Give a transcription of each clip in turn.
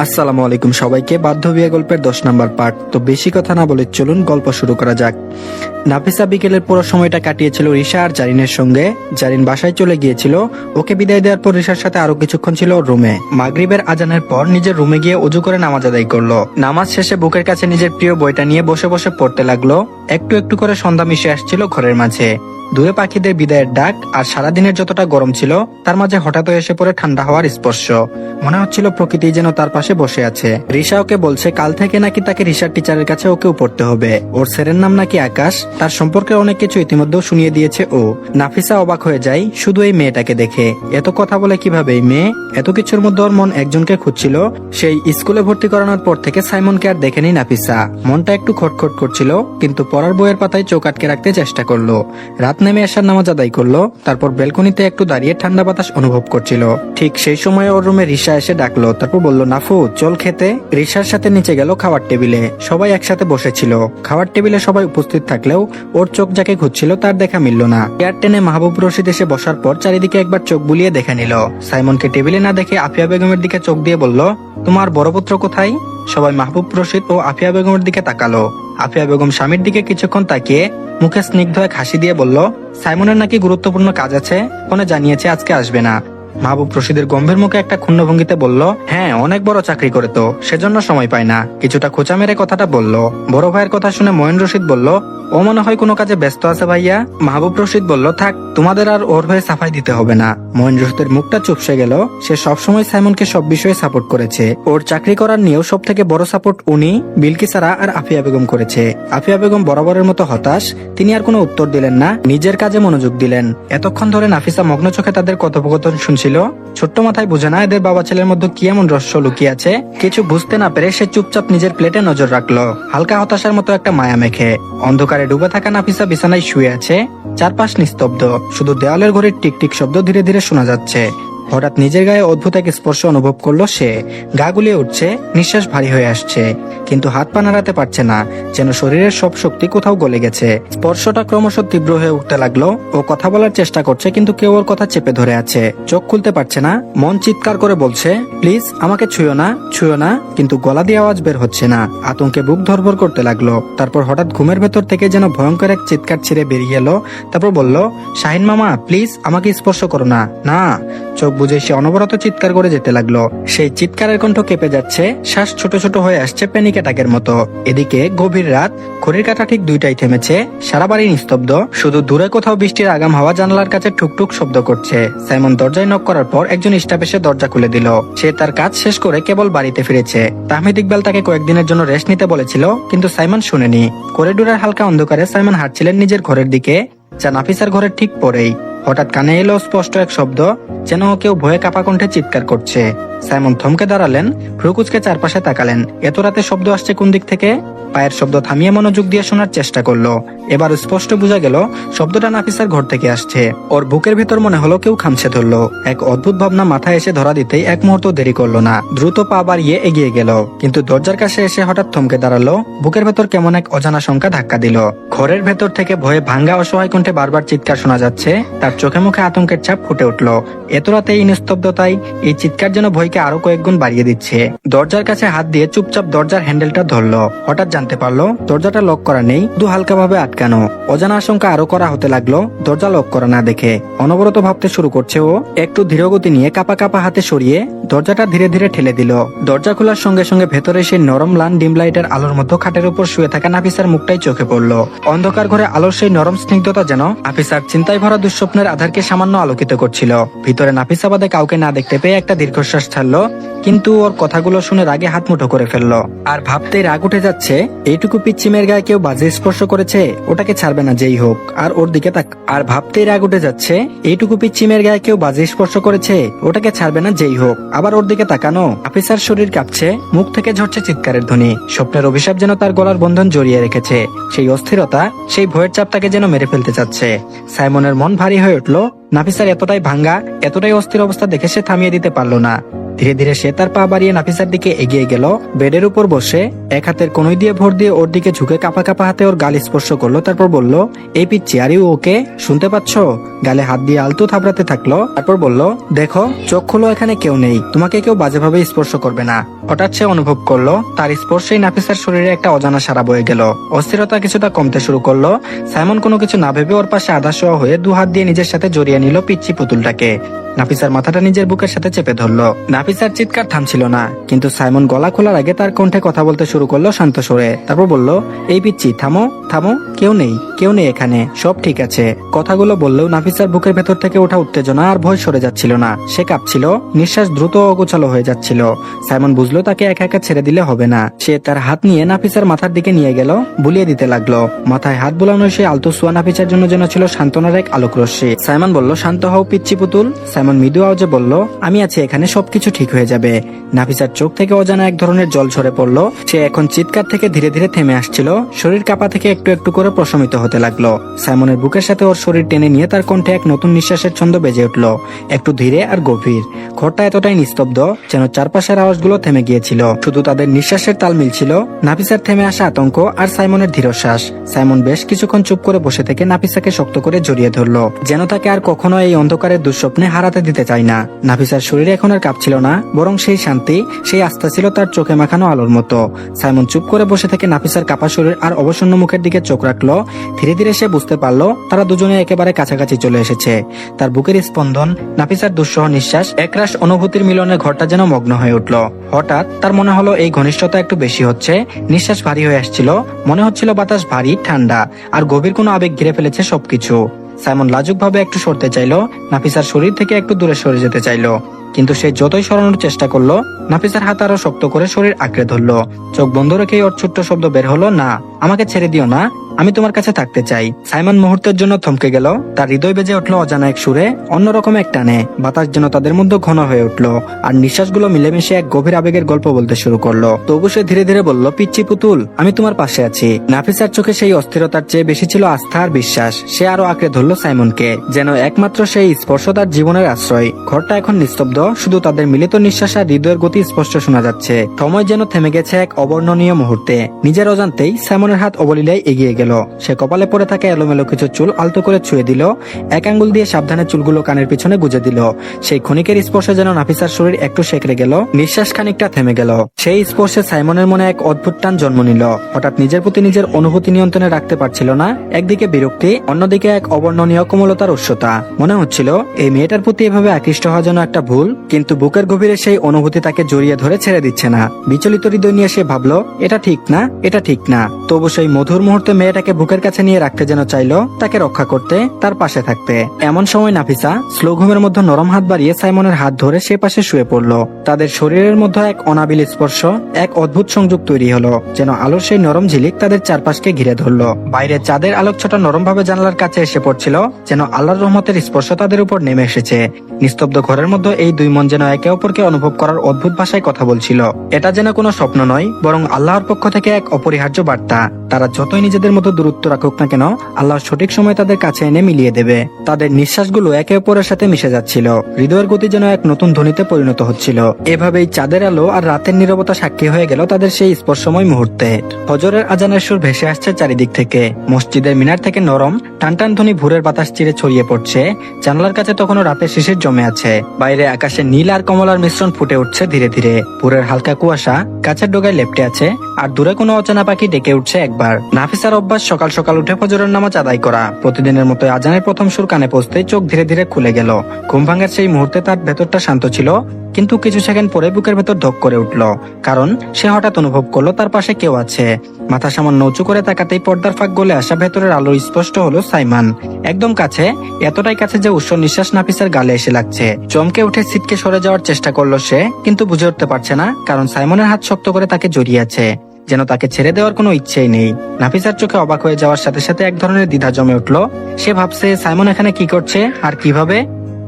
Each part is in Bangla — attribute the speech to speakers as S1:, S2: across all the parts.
S1: আসসালামু আলাইকুম সবাইকে বাধ্য বিয়ে গল্পের দশ নম্বর পার্ট তো বেশি কথা না বলে চলুন গল্প শুরু করা যাক। নাফিসা বিকেলের পুরো সময়টা কাটিয়েছিল রিশা আর জারিনের সঙ্গে। জারিন বাসায় চলে গিয়েছিল। ওকে বিদায় দেওয়ার পর রিশার সাথে আরও কিছুক্ষণ ছিল রুমে। মাগরিবের আজানের পর নিজের রুমে গিয়ে উজু করে নামাজ আদায় করল। নামাজ শেষে বুকের কাছে নিজের প্রিয় বইটা নিয়ে বসে বসে পড়তে লাগল। একটু একটু করে সন্ধ্যা মিশে আসছিল ঘরের মাঝে। দূরে পাখিদের বিদায়ের ডাক আর সারাদিনের যতটা গরম ছিল, তার মাঝে হঠাৎ এসে পড়ে ঠান্ডা হওয়ার স্পর্শ। মনে হচ্ছিল প্রকৃতি যেন তার পাশে বসে আছে। রিসা ওকে বলছে, কাল থেকে নাকি তাকে রিসার টিচারের কাছে ওকেও পড়তে হবে। ওর স্যারের নাম নাকি আকাশ, তার সম্পর্কে অনেক কিছু ইতিমধ্যেও শুনিয়ে দিয়েছে ও। নাফিসা অবাক হয়ে যায়, শুধু এই মেয়েটাকে দেখে। এত কথা বলে কীভাবে এই মেয়ে? এত কিছুর মধ্যে ওর মন একজনকে খুঁজছিল। সেই স্কুলে ভর্তি করানোর পর থেকে সাইমনকে আর দেখেনি নাফিসা। মনটা একটু খটখট করছিল, কিন্তু পড়ার বইয়ের পাতায় চোখ আটকে রাখতে চেষ্টা করল। রাত নেমে আসার নামাজ আদায় করল, তারপর বেলকনিতে একটু দাঁড়িয়ে ঠান্ডা বাতাস অনুভব করছিল। ঠিক সেই সময় ওর রুমে রিসা এসে ডাকলো, তারপর বলল, নাফু, চল খেতে। রিসার সাথে নিচে গেল খাওয়ার টেবিলে। সবাই একসাথে বসেছিল। খাওয়ার টেবিলে সবাই উপস্থিত থাকলেও ওর চোখ যাকে খুঁজছিল তার দেখা মিলল না। এয়ার টেনে মাহবুব রশিদ এসে বসার পর চারিদিকে একবার চোখ বুলিয়ে দেখে নিল। সাইমনকে টেবিলে না দেখে আফিয়া বেগমের দিকে চোখ দিয়ে বলল তোমার বড় পুত্র কোথায়? সবাই মাহবুব রশিদ ও আফিয়া বেগমের দিকে তাকালো। আফিয়া বেগম স্বামীর দিকে কিছুক্ষণ তাকিয়ে মুখে স্নিগ্ধ এক হাসি দিয়ে বলল, সাইমনের নাকি গুরুত্বপূর্ণ কাজ আছে? ফোনে জানিয়েছে আজকে আসবে না। মাহবুব রশিদের গম্ভীর মুখে একটা ক্ষুণ্ণ ভঙ্গিতে বলল হ্যাঁ অনেক বড় চাকরি করে তো, সেজন্য সময় পায় না। কিছুটা খোঁচা মেরে কথাটা বলল। বড় ভাইয়ের কথা শুনে ময়ন রশিদ বলল, ও মনে হয় কোনো কাজে ব্যস্ত আছে ভাইয়া? মাহবুব রশিদ বলল, থাক, তোমাদের আর ওর হয়ে সাফাই দিতে হবে না। ময়ন রশিদের মুখটা চুপসে গেল। সে সবসময় সাইমনকে সব বিষয়ে সাপোর্ট করেছে। ওর চাকরি করার নিয়েও সব থেকে বড় সাপোর্ট উনি বিলকিসারা আর আফিয়া বেগম করেছে। আফিয়া বেগম বরাবরের মতো হতাশ, তিনি আর কোনো উত্তর দিলেন না, নিজের কাজে মনোযোগ দিলেন। এতক্ষণ ধরে নাফিসা মগ্ন চোখে তাদের কথোপকথন শুনছিল ছোট্ট মাথায় বুঝে না এদের বাবা ছেলের মধ্যে কি এমন রহস্য লুকিয়ে আছে? কিছু বুঝতে না পেরে সে চুপচাপ নিজের প্লেটে নজর রাখল। হালকা হতাশার মতো একটা মায়া মেখে। অন্ধকারে ডুবে থাকা নাফিসা বিছানায় শুয়ে আছে, চারপাশ নিস্তব্ধ। শুধু দেওয়ালের ঘরের টিকটিক শব্দ ধীরে ধীরে শোনা যাচ্ছে। হঠাৎ নিজের গায়ে অদ্ভুত এক স্পর্শ অনুভব করল সে। গা গুলিয়ে উঠছে, নিঃশ্বাস ভারী হয়ে আসছে, কিন্তু হাত পা নাড়াতে পারছে না, যেন শরীরের সব শক্তি কোথাও গলে গেছে। স্পর্শটা ক্রমশ তীব্র হয়ে উঠতে লাগল, ও কথা বলার চেষ্টা করছে, কিন্তু কেউ ওর কথা চেপে ধরে আছে। চোখ খুলতে পারছে না, মন চিৎকার করে বলছে, প্লিজ, আমাকে ছুঁয়ো না ছুঁয়ো না। কিন্তু গলা দিয়ে আওয়াজ বের হচ্ছে না। আতঙ্কে বুক ধরবর করতে লাগল। তারপর হঠাৎ ঘুমের ভেতর থেকে যেন ভয়ঙ্কর এক চিৎকার ছিঁড়ে বেরিয়ে এলো। তারপর বলল, শাহিন মামা, প্লিজ, আমাকে স্পর্শ করো না। না। চোখ বুঝে সে অনবরত চিৎকার করে যেতে লাগল। সেই চিৎকারের কণ্ঠ কেঁপে যাচ্ছে, শ্বাস ছোট ছোট হয়ে আসছে প্যানিক অ্যাটাকের মতো। এদিকে গভীর রাত ঘড়ির কাঁটা ঠিক দুইটাই থেমেছে, সারা বাড়ি নিস্তব্ধ। শুধু দূরে কোথাও বৃষ্টির আগাম হাওয়া জানালার কাছে ঠুকঠুক শব্দ করছে। সাইমন দরজায় নক করার পর একজন স্টাফ এসে দরজা খুলে দিল। সে তার কাজ শেষ করে কেবল বাড়িতে ফিরেছে। তাহমিদ ইকবাল তাকে কয়েকদিনের জন্য রেস্ট নিতে বলেছিল, কিন্তু সাইমন শুনেনি। করিডোরের হালকা অন্ধকারে সাইমন হাঁটছিলেন নিজের ঘরের দিকে। যা নাফিসার ঘরের ঠিক পরেই। হঠাৎ কানে এলো স্পষ্ট এক শব্দ, যেন কেউ ভয়ে কাপা কণ্ঠে চিৎকার করছে। সাইমন থমকে দাঁড়ালেন, ভ্রুকুচকে চারপাশে তাকালেন। এত রাতে শব্দ আসছে কোন দিক থেকে? পায়ের শব্দ থামিয়ে মনোযোগ দিয়ে শোনার চেষ্টা করল। এবার স্পষ্ট বোঝা গেল, শব্দটা নাফিসার ঘর থেকে আসছে। ওর বুকের ভেতর মনে হলো কেউ খামছে ধরলো। এক অদ্ভুত ভাবনা মাথায় এসে ধরা দিতেই এক মুহূর্ত দেরি করল না। দ্রুত পা বাড়িয়ে এগিয়ে গেল। কিন্তু দরজার কাছে এসে হঠাৎ থমকে দাঁড়াল। বুকের ভেতর কেমন এক অজানা শঙ্কা ধাক্কা দিল। ঘরের ভেতর থেকে ভয়ে ভাঙ্গা অসহায় কণ্ঠে বারবার চিৎকার শোনা যাচ্ছে। তার চোখে মুখে আতঙ্কের ছাপ ফুটে উঠল। এত রাতে এই নিস্তব্ধতায় এই চিৎকার যেন ভয়কে আরও কয়েক গুণ বাড়িয়ে দিচ্ছে। দরজার কাছে হাত দিয়ে চুপচাপ দরজার হ্যান্ডেলটা ধরলো। হঠাৎ জানতে পারল, দরজাটা লক করা নেই, দু হালকা ভাবে আটকানো। অজানা আশঙ্কা আরও করা হতে লাগল, দরজা লক করা না দেখে। অনবরত ভাবতে শুরু করছে ও, একটু ধীরগতি নিয়ে কাপা কাপা হাতে সরিয়ে দরজাটা ধীরে ধীরে ঠেলে দিল। দরজা খোলার সঙ্গে সঙ্গে ভেতরে সেই নরম লান ডিম লাইটের আলোর মধ্যে খাটের উপর শুয়ে থাকা নাফিসার মুখটাই চোখে পড়ল। অন্ধকার ঘরে আলোর সেই নরম স্নিগ্ধতা যেন নাফিসার চিন্তায় ভরা দুঃস্বপ্নের আধারকে সামান্য আলোকিত করছিল। ভিতরে নাফিসা বাদে কাউকে না দেখতে পেয়ে একটা দীর্ঘশ্বাস ছাড়লো, কিন্তু ওর কথাগুলো শুনে রাগে হাত মুঠো করে ফেলল। আর ভাবতেই রাগ উঠে যাচ্ছে, এইটুকু পিচ্ছিমের গায়ে কেউ বাজে স্পর্শ করেছে? ওটাকে ছাড়বে না, যেই হোক। আর ওর দিকে তাক আর ভাবতেই রাগ উঠে যাচ্ছে, এইটুকু পিচ্ছিমের গায়ে কেউ বাজে স্পর্শ করেছে? ওটাকে ছাড়বে না, যেই হোক। আবার ওর দিকে তাকানো আফিসার শরীর কাঁপছে, মুখ থেকে ঝরছে চিৎকারের ধ্বনি। স্বপ্নের অভিশাপ যেন তার গলার বন্ধন জড়িয়ে রেখেছে। সেই অস্থিরতা, সেই ভয়ের চাপ তাকে যেন মেরে ফেলতে চাচ্ছে। সাইমনের মন ভারী হয়ে উঠল। নাফিসার এতটাই ভাঙ্গা, এতটাই অস্থির অবস্থা দেখে সে থামিয়ে দিতে পারল না। ধীরে ধীরে সে তার পা বাড়িয়ে নাফিসার দিকে এগিয়ে গেল। বেডের উপর বসে এক হাতের কনুই দিয়ে ভর দিয়ে ওর দিকে ঝুঁকে কাপা কাপা হাতে ওর গাল স্পর্শ করল, তারপর বলল, এই পিচ্ছি, আর ওকে, শুনতে পাচ্ছ? গালে হাত দিয়ে আলতু থাবড়াতে থাকল, তারপর বলল, দেখো, চোখ খুলো, এখানে কেউ নেই। তোমাকে কেউ বাজেভাবে স্পর্শ করবে না। হঠাৎ সে অনুভব করল, তার স্পর্শেই নাফিসার শরীরে একটা অজানা সারা বয়ে গেল। অস্থিরতা কিছুটা কমতে শুরু করল। সাইমন কোনো কিছু না ভেবে ওর পাশে আধা শোয়া হয়ে দু হাত দিয়ে নিজের সাথে জড়িয়ে নিল পিচ্ছি পুতুলটাকে। নাফিসার মাথাটা নিজের বুকের সাথে চেপে ধরলো। নাফিসার চিৎকার থামছিল না, কিন্তু সাইমন গলা খোলার আগে তার কণ্ঠে কথা বলতে শুরু করল শান্ত সরে তারপর বলল, এই পিচ্ছি থামো থামো, কেউ নেই কেউ নেই এখানে, সব ঠিক আছে। কথাগুলো বললেও নাফিসার বুকের ভেতর থেকে ওঠা উত্তেজনা আর ভয় সরে যাচ্ছিল না। সে কাঁপছিল, নিঃশ্বাস দ্রুত অগোছালো হয়ে যাচ্ছিল। সাইমন বুঝলো তাকে একা একা ছেড়ে দিলে হবে না। সে তার হাত নিয়ে নাফিসার মাথার দিকে নিয়ে গেল, বুলিয়ে দিতে লাগল। মাথায় হাত বুলানো সেই আলতো সুয়া নাফিসার জন্য যেন ছিল সান্ত্বনার এক আলোক রশ্মি সাইমন বলল, শান্ত হও পিচ্ছি পুতুল। সাইমন মৃদু আওয়াজে বলল, আমি আছি, এখানে সবকিছু ঠিক হয়ে যাবে। নাফিসার চোখ থেকে অজানা এক ধরনের জল ঝরে পড়ল। সে এখন চিৎকার থেকে ধীরে ধীরে থেমে আসছিল। শরীর কাপা থেকে একটু একটু করে প্রশমিত হতে লাগল। সাইমনের বুকের সাথে ওর শরীর টেনে নিয়ে তার কণ্ঠে এক নতুন নিঃশ্বাসের ছন্দ বেজে উঠল, একটু ধীরে আর গভীর। ঘরটা এতটাই নিস্তব্ধ, যেন চারপাশের আওয়াজগুলো থেমে গিয়েছিল। শুধু তাদের নিঃশ্বাসের তাল মিলছিল। নাফিসার থেমে আসা আতঙ্ক আর সাইমনের ধীরশ্বাস। সাইমন বেশ কিছুক্ষণ চুপ করে বসে থেকে নাফিসাকে শক্ত করে জড়িয়ে ধরলো। যেন তাকে আর কখনো এই অন্ধকারের দুঃস্বপ্নে হারাতে দিতে চায় না। নাফিসার শরীরে এখন আর কাঁপছিল না, বরং সেই শান্তি, সেই আস্থা ছিল তার চোখে মাখানো আলোর মতো। সাইমন চুপ করে বসে থেকে নাফিসার কাপা শরীর আর অবসন্ন মুখের দিকে চোখ রাখল। ধীরে ধীরে সে বুঝতে পারল, তারা দুজনে একেবারে কাছাকাছি চলে এসেছে। তার বুকের স্পন্দন, নাফিসার দুঃসহ নিঃশ্বাস, একরাশ অনুভূতির মিলনে ঘরটা যেন মগ্ন হয়ে উঠল। হঠাৎ তার মনে হলো এই ঘনিষ্ঠতা একটু বেশি হচ্ছে। নিঃশ্বাস ভারী হয়ে আসছিল। মনে হচ্ছিল বাতাস ভারী, ঠান্ডা, আর গভীর কোনো আবেগ ঘিরে ফেলেছে সবকিছু। সাইমন লাজুকভাবে একটু সরতে চাইলো। নাফিসার শরীর থেকে একটু দূরে সরে যেতে চাইলো। কিন্তু সে যতই সরানোর চেষ্টা করল, নাফিসার হাত আরও শক্ত করে শরীর আঁকড়ে ধরলো। চোখ বন্ধ রেখে ওর ছোট্ট শব্দ বের হলো, না, আমাকে ছেড়ে দিও না। আমি তোমার কাছে থাকতে চাই। সাইমন মুহূর্তের জন্য থমকে গেল। তার হৃদয় বেজে উঠল অজানা এক সুরে, অন্যরকম এক টানে। বাতাস যেন তাদের মধ্যে ঘন হয়ে উঠল। আর নিঃশ্বাসগুলো মিলেমিশে এক গভীর আবেগের গল্প বলতে শুরু করল। তবু সে ধীরে ধীরে বলল পিচ্ছি পুতুল, আমি তোমার পাশে আছি। নাফিসার চোখে সেই অস্থিরতার চেয়ে বেশি ছিল আস্থা আর বিশ্বাস। সে আরও আঁকড়ে ধরলো সাইমনকে, যেন একমাত্র সেই স্পর্শ তার জীবনের আশ্রয়। ঘরটা এখন নিস্তব্ধ, শুধু তাদের মিলিত নিঃশ্বাস আর হৃদয়ের গতি স্পষ্ট শোনা যাচ্ছে। সময় যেন থেমে গেছে এক অবর্ণনীয় মুহূর্তে। নিজের অজান্তেই সাইমনের হাত অবলীলায় এগিয়ে গেল। সে কপালে পড়ে থাকা এলোমেলো কিছু চুল আলতো করে ছুঁয়ে দিল। এক আঙ্গুল দিয়ে সাবধানে চুলগুলো কানের পিছনে গুজে দিল। সেই ক্ষণিকের স্পর্শে যেন নাফিসার শরীর একটু সেকড়ে গেল। নিঃশ্বাস খানিকটা থেমে গেল। সেই স্পর্শে সাইমনের মনে এক অদ্ভুত টান জন্ম নিল। হঠাৎ নিজের প্রতি নিজের অনুভূতি নিয়ন্ত্রণে রাখতে পারছিল না। একদিকে বিরক্তি, অন্যদিকে এক অবর্ণনীয় কোমলতার উৎসতা মনে হচ্ছিল, এই মেয়েটার প্রতি এভাবে আকৃষ্ট হওয়া যেন একটা ভুল, কিন্তু বুকের গভীরে সেই অনুভূতি তাকে জড়িয়ে ধরে ছেড়ে দিচ্ছে না। বিচলিত হৃদয় নিয়ে সে ভাবলো, এটা ঠিক না, এটা ঠিক না। তবু সেই মধুর মুহূর্তে মেয়েটাকে বুকের কাছে নিয়ে রাখতে যেন চাইলো, তাকে রক্ষা করতে, তার পাশে থাকতে। এমন সময় নাফিসা স্লো ঘুমের মধ্যে নরম হাত বাড়িয়ে সাইমনের হাত ধরে সে পাশে শুয়ে পড়ল। তাদের শরীরের মধ্যে এক অনাবিল স্পর্শ, এক অদ্ভুত সংযোগ তৈরি হলো, যেন আলোর সেই নরম ঝিলিক তাদের চারপাশকে ঘিরে ধরলো। বাইরে চাঁদের আলোক ছোট নরম ভাবে জানালার কাছে এসে পড়ছিল, যেন আল্লাহর রহমতের স্পর্শ তাদের উপর নেমে এসেছে। নিস্তব্ধ ঘরের মধ্যে এই দুই মন যেন একে অপরকে অনুভব করার অদ্ভুত ভাষায় কথা বলছিল। এটা যেন কোনো স্বপ্ন নয়, বরং আল্লাহর পক্ষ থেকে এক অপরিহার্য বার্তা। তারা যতই নিজেদের মতো দূরত্ব রাখুক না কেন, আল্লাহ সঠিক সময় তাদের কাছে এনে মিলিয়ে দেবে। তাদের নিঃশ্বাসগুলো একে অপরের সাথে মিশে যাচ্ছিল। হৃদয়ের গতি যেন এক নতুন ধ্বনিতে পরিণত হচ্ছিল। এভাবেই চাঁদের আলো আর রাতের নীরবতা সাক্ষী হয়ে গেল তাদের সেই স্পর্শময় মুহূর্তে। হজরের আজানের সুর ভেসে আসছে চারিদিক থেকে। মসজিদের মিনার থেকে নরম, টানটান ধ্বনি ভোরের বাতাস চিরে ছড়িয়ে পড়ছে। জানলার কাছে তখনও রাতের শিশির জমে আছে। বাইরে আকাশে নীল আর কমলার মিশ্রণ ফুটে উঠছে ধীরে ধীরে। ভোরের হালকা কুয়াশা গাছের ডোগায় লেপটে আছে, আর দূরে কোনো অচেনা পাখি ডেকে উঠছে একবার নাফিসার অভ্যাস সকাল সকাল উঠে ফজরের নামাজ আদায় করা। প্রতিদিনের মতো আজানের প্রথম সুর কানে পৌঁছতেই চোখ ধীরে ধীরে খুলে গেল। ঘুম ভাঙার সেই মুহূর্তে তার ভেতরটা শান্ত ছিল, কিন্তু কিছু সেকেন্ড পরে বুকের ভেতর ধক করে উঠল, কারণ সে হঠাৎ অনুভব করল তার পাশে কেউ আছে। মাথা সামান্য উঁচু করে তাকাতেই পর্দার ফাঁক গলে আসা ভেতরের আলো স্পষ্ট হলো সাইমান। একদম কাছে, এতটাই কাছে যে উৎস নিঃশ্বাস নাফিসের গালে এসে লাগছে। চমকে উঠে সিটকে সরে যাওয়ার চেষ্টা করল সে, কিন্তু বুঝে উঠতে পারছে না, কারণ সাইমনের হাত শক্ত করে তাকে জড়িয়ে আছে। যেন তাকে ছেড়ে দেওয়ার কোনো ইচ্ছেই নেই। নাফিসার চোখে অবাক হয়ে যাওয়ার সাথে সাথে এক ধরনের দ্বিধা জমে উঠল। সে ভাবছে, সাইমন এখানে কি করছে? আর কীভাবে?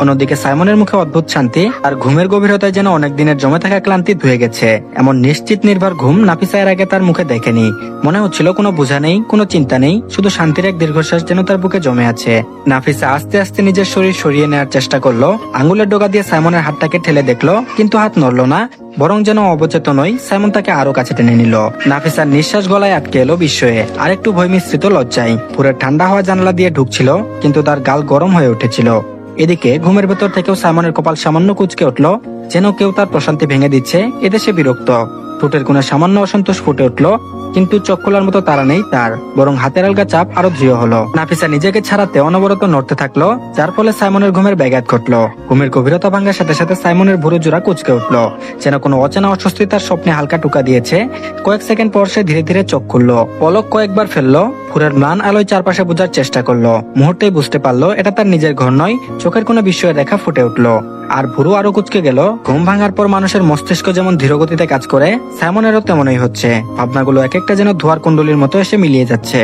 S1: অন্যদিকে সাইমনের মুখে অদ্ভুত শান্তি আর ঘুমের গভীরতায় যেন অনেক দিনের জমে থাকা ক্লান্তি ধুয়ে গেছে। এমন নিশ্চিত নির্ভর ঘুম নাফিসা এর আগে তার মুখে দেখেনি। মনে হচ্ছিল কোনো বোঝা নেই, কোনো চিন্তা নেই, শুধু শান্তির এক দীর্ঘশ্বাস যেন তার বুকে জমে আছে। নাফিসা আস্তে আস্তে নিজের শরীর সরিয়ে নেওয়ার চেষ্টা করল আঙ্গুলের ডোকা দিয়ে সাইমনের হাতটাকে ঠেলে দেখল, কিন্তু হাত নড়লো না, বরং যেন অবচেতনই সাইমন তাকে আরও কাছে টেনে নিল। নাফিসার নিঃশ্বাস গলায় আটকে এলো বিস্ময়ে আর একটু ভয় মিশ্রিত লজ্জায়। পুরো ঠান্ডা হওয়া জানলা দিয়ে ঢুকছিল, কিন্তু তার গাল গরম হয়ে উঠেছিল। এদিকে ঘুমের ভেতর থেকেও সাইমনের কপাল সামান্য কুচকে উঠল, যেন কেউ তার প্রশান্তি ভেঙে দিচ্ছে এদেশে বিরক্ত। ঠোঁটের কোণে সামান্য অসন্তোষ ফুটে উঠল কিন্তু চোখ মতো তারা নেই তার, বরং হাতের আলগা চাপ আরও দৃঢ় হলো। নাফিসা নিজেকে ছাড়াতে অনবরত নড়তে থাকল, যার ফলে সাইমনের ঘুমের ব্যাঘাত ঘটলো। ঘুমের গভীরতা ভাঙার সাথে সাথে সাইমনের ভুরু জোড়া কুচকে উঠল, যেন কোনো অচেনা অস্বস্তি তার স্বপ্নে হালকা টুকা দিয়েছে। কয়েক সেকেন্ড পর সে ধীরে ধীরে চোখ খুললো, পলক কয়েকবার ফেলল ফুরের ম্লান আলোয় চারপাশে বোঝার চেষ্টা করল। মুহূর্তেই বুঝতে পারল, এটা তার নিজের ঘর নয়, চোখের কোনো বিস্ময়ের রেখা ফুটে উঠল। আর ভুরু আরও কুচকে গেল। ঘুম ভাঙার পর মানুষের মস্তিষ্ক যেমন ধীরগতিতে কাজ করে সাইমনেরও তেমনই হচ্ছে। ভাবনাগুলো এক একটা যেন ধোয়ার কুণ্ডলীর মতো এসে মিলিয়ে যাচ্ছে।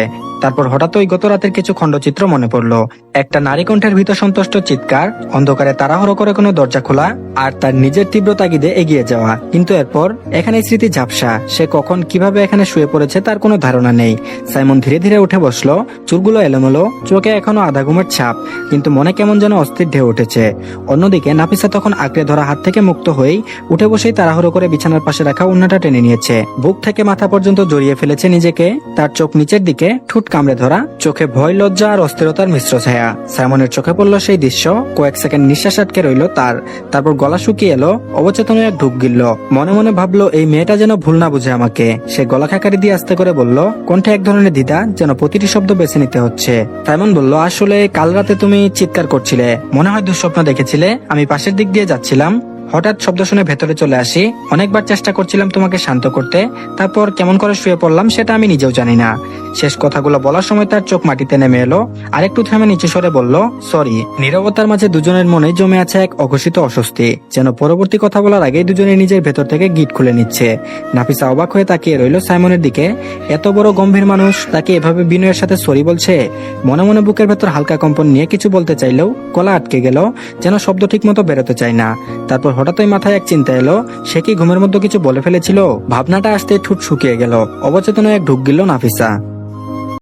S1: তারপর হঠাৎ ওই গত রাতের কিছু খণ্ডচিত্র মনে পড়ল। একটা নারী কণ্ঠের ভীত সন্তুষ্ট চিৎকার, অন্ধকারে তাড়াহুড়ো করে কোনো দরজা খোলা, আর তার নিজের তীব্র তাগিদে এগিয়ে যাওয়া। কিন্তু এরপর এখানে স্মৃতি ঝাপসা। সে কখন কীভাবে এখানে শুয়ে পড়েছে তার কোনো ধারণা নেই। সাইমন ধীরে ধীরে উঠে বসল, চুলগুলো এলোমেলো, চোখে এখনও আধা ঘুমের ছাপ, কিন্তু মনে কেমন যেন অস্থির ঢেউ উঠেছে। অন্যদিকে নাফিসা তখন আঁকড়ে ধরা হাত থেকে মুক্ত হয়েই উঠে বসেই তাড়াহুড়ো করে বিছানার পাশে রাখা উন্নাটা টেনে নিয়েছে। বুক থেকে মাথা পর্যন্ত জড়িয়ে ফেলেছে নিজেকে, তার চোখ নিচের দিকে ঠুট কামড়ে ধরা, চোখে ভয়, লজ্জা আর অস্থিরতার মিশ্র ছায়া। সাইমনের চোখে পড়ল সেই দৃশ্য। কয়েক সেকেন্ড নিঃশ্বাস আটকে রইল তার। তারপর গলা শুকিয়ে এলো, অবচেতন এক ঢুক গিলল। মনে মনে ভাবলো, এই মেয়েটা যেন ভুল না বুঝে আমাকে। সে গলা খাকারি দিয়ে আস্তে করে বলল, কণ্ঠে এক ধরনের দ্বিধা যেন প্রতিটি শব্দ বেছে নিতে হচ্ছে। সাইমন বলল, আসলে কাল রাতে তুমি চিৎকার করছিলে। মনে হয় দুঃস্বপ্ন দেখেছিলে। আমি পাশের দিক দিয়ে যাচ্ছিলাম। হঠাৎ শব্দ শুনে ভেতরে চলে আসি। অনেকবার চেষ্টা করছিলাম তোমাকে শান্ত করতে। তারপর কেমন করে শুয়ে পড়লাম সেটা আমি নিজেও জানি না। শেষ কথাগুলো বলার সময় তার চোখ মাটিতে নেমে এলো। আরেকটু থেমে নিচু সরে বলল সরি নীরবতার মাঝে দুজনের মনে জমে আছে এক অঘোষিত অস্বস্তি, যেন পরবর্তী কথা বলার আগেই দুজনে নিজের ভেতর থেকে গিট খুলে নিচ্ছে। নাফিসা অবাক হয়ে তাকিয়ে রইল সাইমনের দিকে। এত বড় গম্ভীর মানুষ তাকে এভাবে বিনয়ের সাথে সরি বলছে? মনে মনে বুকের ভেতর হালকা কম্পন নিয়ে কিছু বলতে চাইলেও গলা আটকে গেল, যেন শব্দ ঠিক মতো বেরোতে চায় না। তারপর হঠাৎই মাথায় এক চিন্তা এলো। সে কি ঘুমের মধ্যে কিছু বলে ফেলেছিল? ভাবনাটা আসতে ঠুট শুকিয়ে গেল। অবচেতনে এক ঢুক গেল নাফিসা।